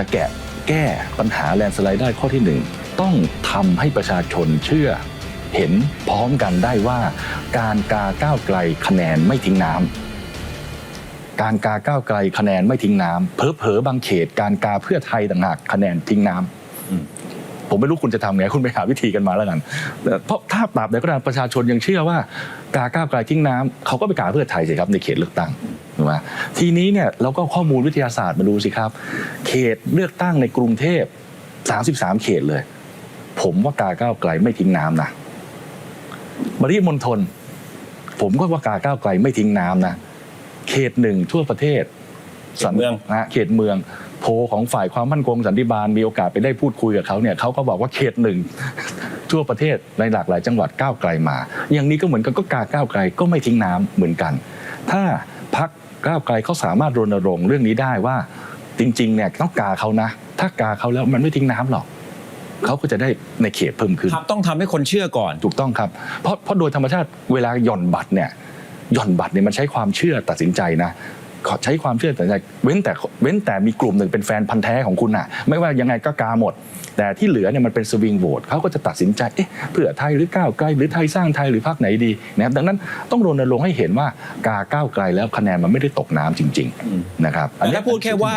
จะแกะแก้ปัญหาแลนสไลด์ได้ข้อที่หนึ่งต้องทำให้ประชาชนเชื่อ เห็นพร้อมกันได้ว่า การกาก้าวไกลคะแนนไม่ทิ้งน้ำการกาก้าวไกลคะแนนไม่ทิ้งน้ำเพอๆบางเขต การกาเพื่อไทยต่างหากคะแนนทิ้งน้ำ ผมไม่รู้คุณจะทำไงคุณไปหาวิธีกันมาแล้วกันแต่เพราะถ้าตราบใดก็ตามประชาชนยังเชื่อว่ากาก้าวไกลทิ้งน้ำเขาก็ไปกาเพื่อไทยสิครับในเขตเลือกตั้งถูกไหมทีนี้เนี่ยเราก็เอาข้อมูลวิทยาศาสตร์มาดูสิครับ เขตเลือกตั้งในกรุงเทพ 33 เขตเลย ผมว่ากาก้าวไกลไม่ทิ้งน้ำนะปริมณฑลผมก็ว่ากาก้าวไกลไม่ทิ้งน้ำนะเขตหนึ่งทั่วประเทศเขตเมืองนะเขตเมือง โพลของฝ่ายความมั่นคงสันติบาลมีโอกาสไปได้พูดคุยกับเขาเนี่ยเขาก็บอกว่าเขตหนึ่งทั่วประเทศในหลากหลายจังหวัดก้าวไกลมา อย่างนี้ก็เหมือนกันก็กาก้าวไกลก็ไม่ทิ้งน้ำเหมือนกัน ถ้าพักก้าวไกลเขาสามารถรณรงค์เรื่องนี้ได้ว่าจริงๆเนี่ยต้องกาเขานะ ถ้ากาเขาแล้วมันไม่ทิ้งน้ำหรอกเขาก็จะได้ในเขตเพิ่มขึ้นครับต้องทำให้คนเชื่อก่อนถูกต้องครับเพราะเพราะโดยธรรมชาติเวลาหย่อนบัตรเนี่ยหย่อนบัตรเนี่ยมันใช้ความเชื่อตัดสินใจนะขอ ใช้ความเชื่อตัดสินใจเว้นแต่เว้นแต่มีกลุ่มหนึ่งเป็นแฟนพันธ์แท้ของคุณน่ะ ไม่ว่ายังไงก็กาหมด แต่ที่เหลือเนี่ยมันเป็นสวิงโหวตเขาก็จะตัดสินใจเอ๊ะเพื่อไทยหรือก้าวไกลหรือไทยสร้างไทยหรือพรรคไหนดีนะครับดังนั้นต้องรณรงค์ให้เห็นว่ากาก้าวไกลแล้วคะแนนมันไม่ได้ตกน้ำจริงอืมๆนะครับอันแต่นี้ถ้าพูดแค่ว่า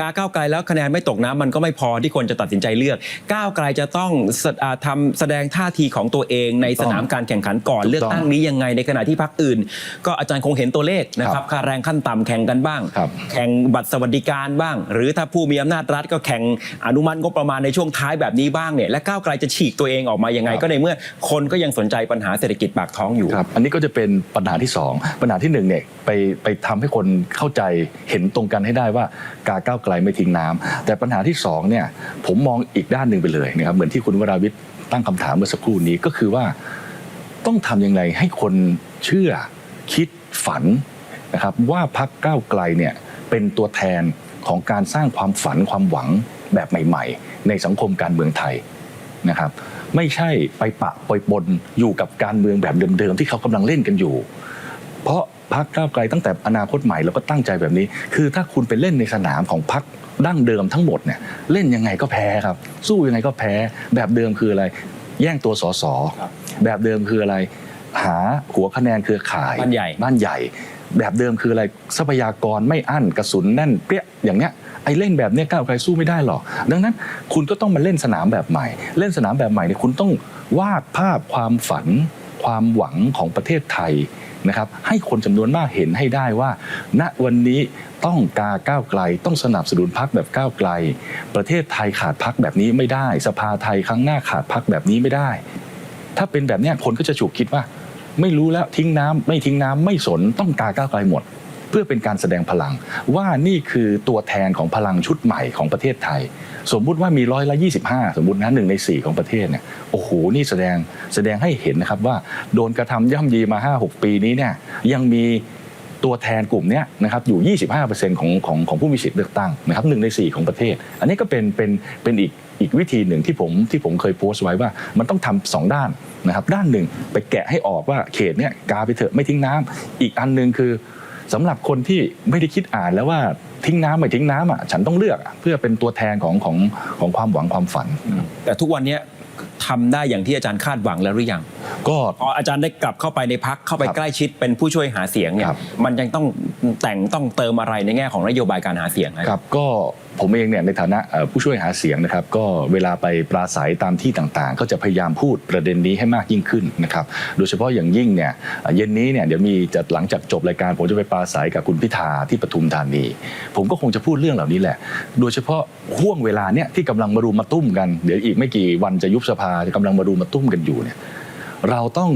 กาก้าวไกลแล้วคะแนนไม่ตกน้ำมันก็ไม่พอที่คนจะตัดสินใจเลือก ก้าวไกลจะต้องแสอ่าทำแสดงท่าทีของตัวเองในสนามการแข่งขันก่อนเลือกตั้งนี้ยังไงในขณะที่พรรคอื่น ก็อาจารย์คงเห็นตัวเลขนะครับค่าแรงขั้นต่ำแข่งกันบ้างครับแข่งบัตรสวัสดิการบ้าง หรือถ้าผู้มีอำนาจรัฐก็แข่งอนุมัติงบประมาณในช่วงท้ายแบบนี้บ้างเนี่ยและก้าวไกลจะฉีกตัวเองออกมายังไง ก็ในเมื่อคนก็ยังสนใจปัญหาเศรษฐกิจปากท้องอยู่ครับอันนี้ก็จะเป็นปัญหาที่สองปัญหาที่หนึ่งเนี่ยไปไปทำให้คนเข้าใจเห็นตรงกันให้ได้ว่ากาก้าวไกลไม่ทิ้งน้ำแต่ปัญหาที่สองเนี่ยผมมองอีกด้านหนึ่งไปเลยนะครับเหมือนที่คุณวราวิทย์ตั้งคำถามเมื่อสักครู่นี้ก็คือว่าต้องทำยังไงให้คนเชื่อคิดฝัน นะครับว่าพักก้าวไกลเนี่ยเป็นตัวแทนของการสร้างความฝันความหวังแบบใหม่ ๆ ในสังคมการเมืองไทยนะครับ ไม่ใช่ไปปะปอยปนอยู่กับการเมืองแบบเดิมๆที่เขากำลังเล่นกันอยู่ เพราะพักก้าวไกลตั้งแต่อนาคตใหม่เราก็ตั้งใจแบบนี้ คือถ้าคุณไปเล่นในสนามของพักดั้งเดิมทั้งหมดเนี่ยเล่นยังไงก็แพ้ครับ สู้ยังไงก็แพ้ แบบเดิมคืออะไร แย่งตัวสสครับแบบเดิมคืออะไร หาหัวคะแนนเครือข่ายบ้านใหญ่บ้านใหญ่ แบบเดิมคืออะไรทรัพยากรไม่อั้นกระสุนแน่นเปี้ยอย่างเนี้ยไอ้เล่นแบบเนี้ยก้าวไกลสู้ไม่ได้หรอก ดังนั้นคุณก็ต้องมาเล่นสนามแบบใหม่ เล่นสนามแบบใหม่เนี่ยคุณต้องวาดภาพความฝัน ความหวังของประเทศไทยนะครับให้คนจำนวนมากเห็นให้ได้ว่า ณวันนี้ต้องกาก้าวไกล ต้องสนับสนุนพักแบบก้าวไกล ประเทศไทยขาดพักแบบนี้ไม่ได้ สภาไทยครั้งหน้าขาดพักแบบนี้ไม่ได้ ถ้าเป็นแบบนี้คนก็จะฉุกคิดว่า ไม่รู้แล้วทิ้งน้ำไม่ทิ้งน้ำไม่สนต้องกาก้าวไกลหมด เพื่อเป็นการแสดงพลัง ว่านี่คือตัวแทนของพลังชุดใหม่ของประเทศไทย สมมุติว่ามีร้อยละ25 สมมตินะหนึ่งใน 4 ของประเทศเนี่ยโอ้โหนี่แสดงแสดงให้เห็นนะครับว่าโดนกระทำย่ำยีมา 5-6 ปีนี้เนี่ยยังมี ตัวแทนกลุ่มนี้นะครับอยู่ 25%ของของของผู้มีสิทธิ์เลือกตั้งนะครับหนึ่งใน 4 ของประเทศ อันนี้ก็เป็นเป็นเป็นอีกอีกวิธีหนึ่งที่ผมที่ผมเคยโพสต์ไว้ว่ามันต้องทำสองด้านนะครับ ด้านหนึ่งไปแกะให้ออกว่าเขตเนี้ยกาไปเถอะไม่ทิ้งน้ำอีกอันหนึ่งคือสำหรับคนที่ไม่ได้คิดอ่านแล้วว่าทิ้งน้ำไม่ทิ้งน้ำอะฉันต้องเลือกเพื่อเป็นตัวแทนของของของความหวังความฝัน แต่ทุกวันนี้ทำได้อย่างที่อาจารย์คาดหวังแล้วหรือยัง ก็พออาจารย์ได้กลับเข้าไปในพักเข้าไปครับใกล้ชิดเป็นผู้ช่วยหาเสียงเนี่ยครับ มันยังต้องแต่งต้องเติมอะไรในแง่ของนโยบายการหาเสียงนะ ครับก็ผมเองเนี่ยในฐานะเอ่อผู้ช่วยหาเสียงนะครับ ก็เวลาไปปราศัยตามที่ต่างๆ ก็จะพยายามพูดประเด็นนี้ให้มากยิ่งขึ้นนะครับ โดยเฉพาะอย่างยิ่งเนี่ยเอ่อเย็นนี้เนี่ยเดี๋ยวมีจะหลังจากจบรายการผมจะไปปราศัยกับคุณพิธาที่ปทุมธานี ผมก็คงจะพูดเรื่องเหล่านี้แหละ โดยเฉพาะห่วงเวลาเนี่ยที่กำลังมารุมมาตุ้มกัน เดี๋ยวอีกไม่กี่วันจะยุบสภาจะกำลังมารุมมาตุ้มกันอยู่เนี่ย เราต้อง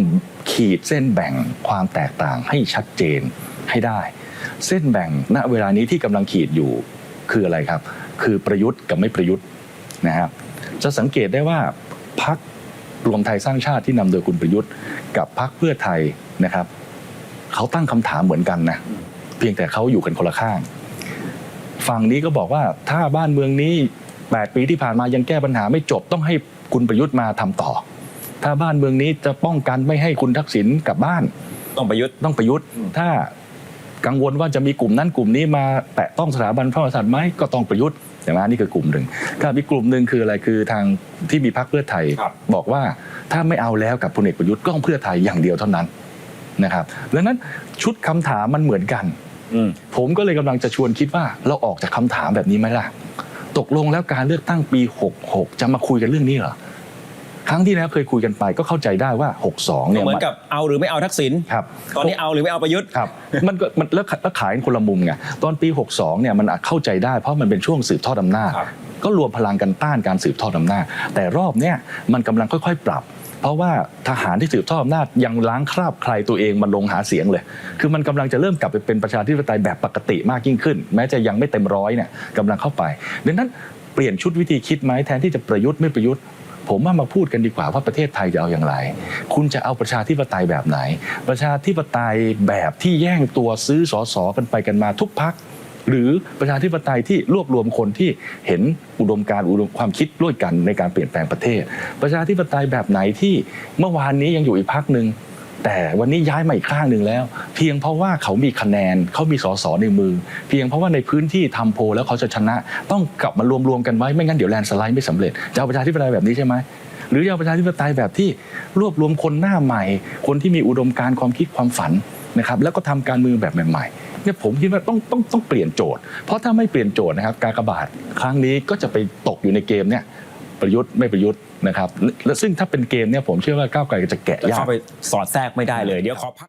ขีดเส้นแบ่งความแตกต่างให้ชัดเจนให้ได้ เส้นแบ่งณเวลานี้ที่กำลังขีดอยู่คืออะไรครับ คือประยุทธ์กับไม่ประยุทธ์นะครับจะสังเกตได้ว่าพักรวมไทยสร้างชาติที่นำโดยคุณประยุทธ์ กับพักเพื่อไทยนะครับเขาตั้งคำถามเหมือนกันนะเพียงแต่เขาอยู่กันคนละข้างฝั่งนี้ก็บอกว่าถ้าบ้านเมืองนี้ 8 ปีที่ผ่านมายังแก้ปัญหาไม่จบต้องให้คุณประยุทธ์มาทำต่อ ถ้าบ้านเมืองนี้จะป้องกันไม่ให้คุณทักษิณกลับบ้าน ต้องประยุทธ์ต้องประยุทธ์ ถ้ากังวลว่าจะมีกลุ่มนั้นกลุ่มนี้มาแตะต้องสถาบันพระมหากษัตริย์ไหมก็ต้องประยุทธ์ใช่ไหมนี่คือกลุ่มหนึ่งกับอีกกลุ่มหนึ่งคืออะไรคือทางที่มีพรรคเพื่อไทยครับบอกว่าถ้าไม่เอาแล้วกับพลเอกประยุทธ์ก็ต้องเพื่อไทยอย่างเดียวเท่านั้นนะครับดังนั้นชุดคำถามมันเหมือนกันอืมผมก็เลยกำลังจะชวนคิดว่าเราออกจากคำถามแบบนี้ไหมล่ะ ตกลงแล้วการเลือกตั้งปี 66 จะมาคุยกันเรื่องนี้เหรอ ครั้งที่แล้วเคยคุยกันไปก็เข้าใจได้ว่า 62เนี่ยเหมือนกับเอาหรือไม่เอาทักษิณครับตอนนี้เอาหรือไม่เอาประยุทธ์ครับมันก็มันแล้วแล้วขายกันคนละมุมไงตอนปี 62เนี่ยมันอาจเข้าใจได้เพราะมันเป็นช่วงสืบทอดอำนาจครับก็รวมพลังกันต้านการสืบทอดอำนาจแต่รอบเนี้ยมันกำลังค่อย ๆ ปรับเพราะว่าทหารที่สืบทอดอำนาจยังล้างคราบใครตัวเองมาลงหาเสียงเลย คือมันกำลังจะเริ่มกลับไปเป็นประชาธิปไตยแบบปกติมากยิ่งขึ้น แม้จะยังไม่เต็มร้อยเนี่ยกำลังเข้าไปดังนั้นเปลี่ยนชุดวิธีคิดไหมแทนที่จะประยุทธ์ไม่ประยุทธ์ ผมว่ามาพูดกันดีกว่าว่าประเทศไทยจะเอาอย่างไร คุณจะเอาประชาธิปไตยแบบไหน ประชาธิปไตยแบบที่แย่งตัวซื้อสอสอกันไปกันมาทุกพักหรือประชาธิปไตยที่รวบรวมคนที่เห็นอุดมการอุดมความคิดร่วมกันในการเปลี่ยนแปลงประเทศ ประชาธิปไตยแบบไหนที่เมื่อวานนี้ยังอยู่อีกพักหนึ่ง แต่วันนี้ย้ายมาอีกข้างหนึ่งแล้ว เพียงเพราะว่าเขามีคะแนนเขามีสสในมือ เพียงเพราะว่าในพื้นที่ทำโพแล้วเขาจะชนะ ต้องกลับมารวมๆกันไว้ไม่งั้นเดี๋ยวแลนสไลด์ไม่สำเร็จจะเอาประชาธิปไตยแบบนี้ใช่ไหมหรือจะเอาประชาธิปไตยแบบที่รวบรวมคนหน้าใหม่ คนที่มีอุดมการณ์ความคิดความฝันนะครับแล้วก็ทำการเมืองแบบใหม่ๆเนี่ยผมคิดว่าต้องต้องต้องเปลี่ยนโจทย์ เพราะถ้าไม่เปลี่ยนโจทย์นะครับ การกระบาดครั้งนี้ก็จะไปตกอยู่ในเกมเนี่ย ประยุทธ์ไม่ประยุทธ์นะครับและซึ่งถ้าเป็นเกมเนี่ยผมเชื่อว่าก้าวไกลจะแกะจะยาก เข้าไปสอดแทรกไม่ได้เลย เดี๋ยวขอพัก